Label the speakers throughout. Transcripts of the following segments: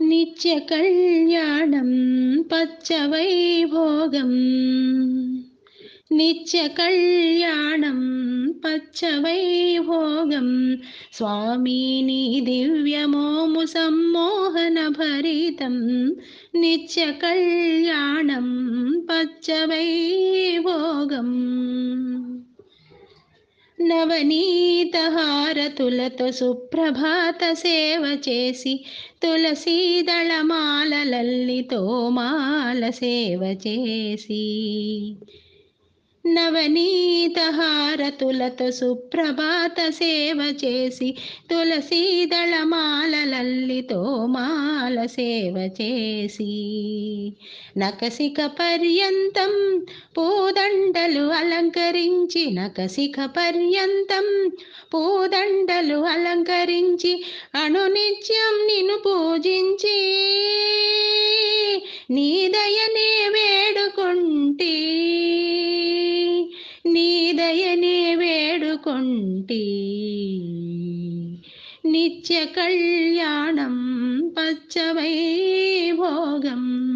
Speaker 1: నిత్య కళ్యాణం పచ్చవైభోగం నిత్య కళ్యాణం పచ్చవైభోగం స్వామిని దివ్యమోము సమ్మోహన భరితం. నిత్య కళ్యాణం పచ్చవైభోగం నవనీతహారతులతో సుప్రభాత సేవ చేసి తులసీదళమాలలల్లితో మాల సేవ చేసి. నవనీతహారతులతో సుప్రభాత సేవ చేసి తులసీదళమాలలల్లితో మాల సేవ చేసి. నకసిక పర్యంతం పూదండలు అలంకరించి కసిక పర్యంతం. పూదండలు అలంకరించి అణునిత్యం నిన్ను పూజించి. నీ దయనే వేడుకుంటి. నీ దయనే వేడుకుంటి. నిత్య కళ్యాణం పచ్చవైభోగం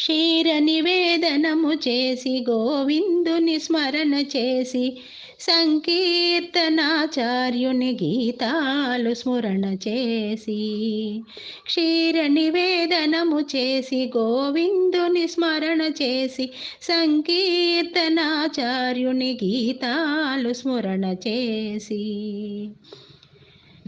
Speaker 1: క్షీర నివేదనము చేసి గోవిందుని స్మరణ చేసి సంకీర్తనాచార్యుని గీతాలు స్మరణ చేసి క్షీర నివేదనము చేసి గోవిందుని స్మరణ చేసి సంకీర్తనాచార్యుని గీతాలు స్మరణ చేసి.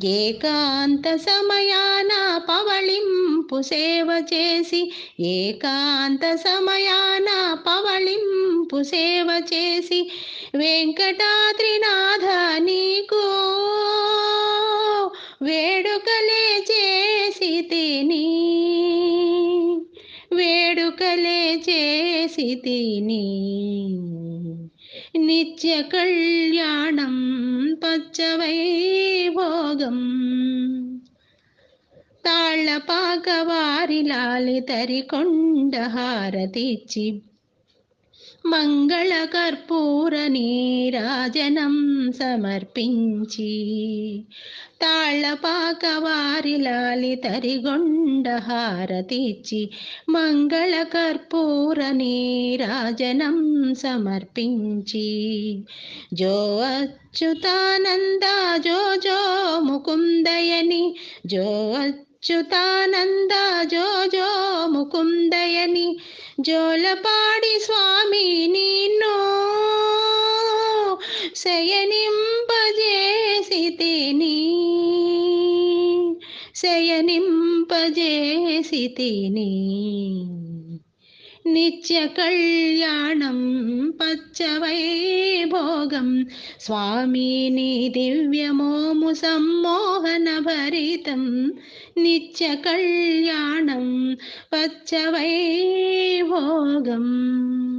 Speaker 1: ఏకాంత సమయాన పవళింపు సేవ చేసి ఏకాంత సమయాన పవళింపు సేవ చేసి వెంకటాద్రినాథ నీకు వేడుకలే చేసి తిని వేడుకలే చేసి తిని. నిత్య కళ్యాణం పచ్చవై తాళ్ళపాక వారి లాలి తరికొండ హారతిచ్చి. మంగళ కర్పూర నీరాజనం సమర్పించి. తాళ్ళపాక వారి లాలి తరిగొండ హారతిచ్చి. మంగళ కర్పూర నీరాజనం సమర్పించి. జో అచ్యుతానంద జో జో ముకుందయని జో అచ్యుతానంద జో జో ముకుందయని జోలపాడి స్వామి నిన్ను శయనింపజేసి తిని శయనింపజేసి తిని నిత్య కళ్యాణం పచ్చవైభోగం. స్వామిని